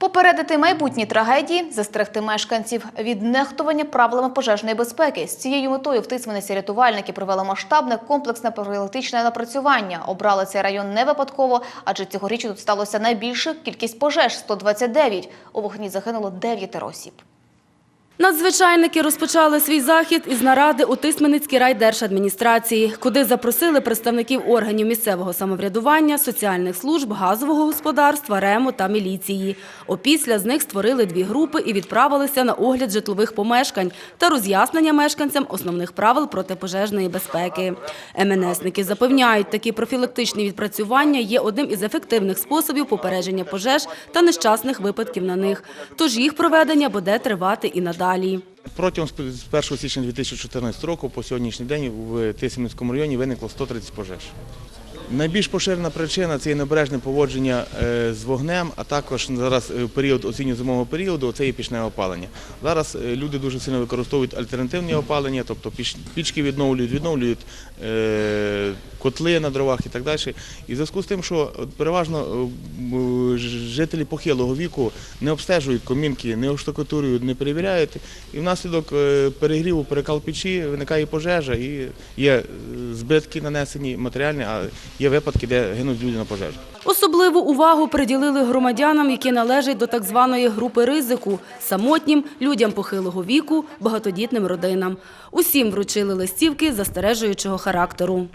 Попередити майбутні трагедії, застерегти мешканців від нехтування правилами пожежної безпеки. З цією метою в Тисмениці рятувальники провели масштабне комплексне профілактичне напрацювання. Обрали цей район не випадково, адже цьогоріч тут сталося найбільше кількість пожеж – 129. У вогні загинуло 9 осіб. Надзвичайники розпочали свій захід із наради у Тисменницькій райдержадміністрації, куди запросили представників органів місцевого самоврядування, соціальних служб, газового господарства, РЕМу та міліції. Опісля з них створили дві групи і відправилися на огляд житлових помешкань та роз'яснення мешканцям основних правил протипожежної безпеки. МНСники запевняють, такі профілактичні відпрацювання є одним із ефективних способів попередження пожеж та нещасних випадків на них. Тож їх проведення буде тривати і надалі. Протягом з 1 січня 2014 року по сьогоднішній день в Тисменському районі виникло 130 пожеж. Найбільш поширена причина це є поводження е, з вогнем, а також зараз е, період осінньо-зимового періоду це є пічне опалення. Зараз е, люди дуже сильно використовують альтернативні опалення, тобто піч- пічки відновлюють, відновлюють котли на дровах і так далі. І в зв'язку з тим, що переважно жителі похилого віку не обстежують комінки, не оштукатурюють, не перевіряють. І внаслідок перегріву перекал печі виникає пожежа і є збитки нанесені матеріальні, є випадки, де гинуть люди на пожежі. Особливу увагу приділили громадянам, які належать до так званої групи ризику – самотнім, людям похилого віку, багатодітним родинам. Усім вручили листівки застережуючого характеру.